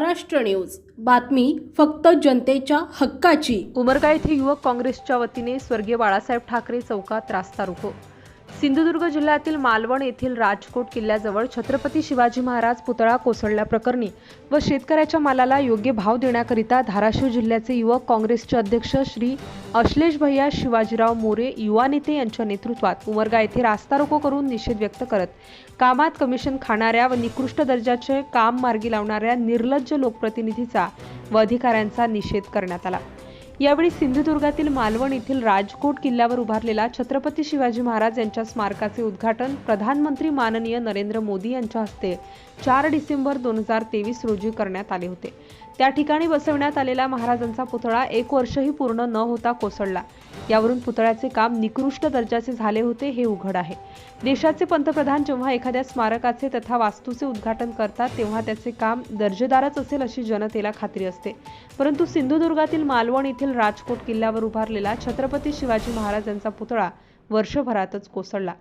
Maharashtra news. बातमी फक्त जनतेच्या हक्काची. उमरगा येथे युवक काँग्रेसच्या वतीने स्वर्गीय बाळासाहेब ठाकरे चौकात रास्ता रोको. सिंधुदुर्ग जिल्ह्यातील मालवण येथील राजकोट किल्ल्याजवळ छत्रपती शिवाजी महाराज पुतळा कोसळल्याप्रकरणी व शेतकऱ्याच्या मालाला योग्य भाव देण्याकरिता धाराशिव जिल्ह्याचे युवक काँग्रेसचे अध्यक्ष श्री अश्लेष भैया शिवाजीराव मोरे युवा नेते यांच्या नेतृत्वात उमरगा येथे रास्ता रोको करून निषेध व्यक्त करत कामात कमिशन खाणाऱ्या व निकृष्ट दर्जाचे काम मार्गी लावणाऱ्या निर्लज्ज लोकप्रतिनिधीचा व अधिकाऱ्यांचा निषेध करण्यात आला. यावेळी सिंधुदुर्गातील मालवण येथील राजकोट किल्ल्यावर उभारलेला छत्रपती शिवाजी महाराज यांच्या स्मारकाचे उद्घाटन प्रधानमंत्री माननीय नरेंद्र मोदी यांच्या हस्ते चार डिसेंबर दोन हजार तेवीस रोजी करण्यात आले होते. त्या ठिकाणी बसवण्यात आलेला महाराजांचा पुतळा एक वर्षही पूर्ण न होता कोसळला. यावरून पुतळ्याचे काम निकृष्ट दर्जाचे झाले होते हे उघड आहे. देशाचे पंतप्रधान जेव्हा एखाद्या स्मारकाचे तथा वास्तूचे उद्घाटन करतात तेव्हा त्याचे काम दर्जेदारच असेल अशी जनतेला खात्री असते. परंतु सिंधुदुर्गातील मालवण येथील राजकोट किल्ल्यावर उभारलेला छत्रपती शिवाजी महाराज यांचा पुतळा वर्षभरातच कोसळला.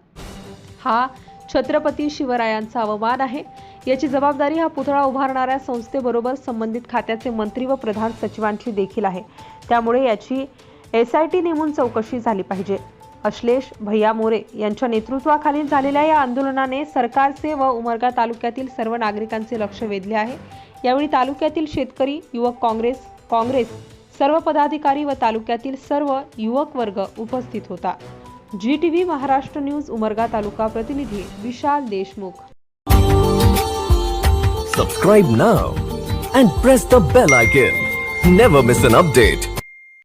हा छत्रपती शिवरायांचा अवमान आहे. याची जबाबदारी हा पुतळा उभारणाऱ्या संस्थेबरोबर संबंधित खात्याचे मंत्री व प्रधान सचिवांची देखील आहे. त्यामुळे याची एस आय टी नेमून चौकशी झाली पाहिजे. अश्लेष भैया मोरे यांच्या नेतृत्वाखाली झालेल्या या आंदोलनाने सरकारचे व उमरगा तालुक्यातील सर्व नागरिकांचे लक्ष वेधले आहे. यावेळी तालुक्यातील शेतकरी युवक काँग्रेस काँग्रेस सर्व पदाधिकारी व तालुक्यातील सर्व युवक वर्ग उपस्थित होता. G T V Maharashtra news Umarga taluka प्रतिनिधी Vishal Deshmukh Subscribe now and press the bell icon. Never miss an update.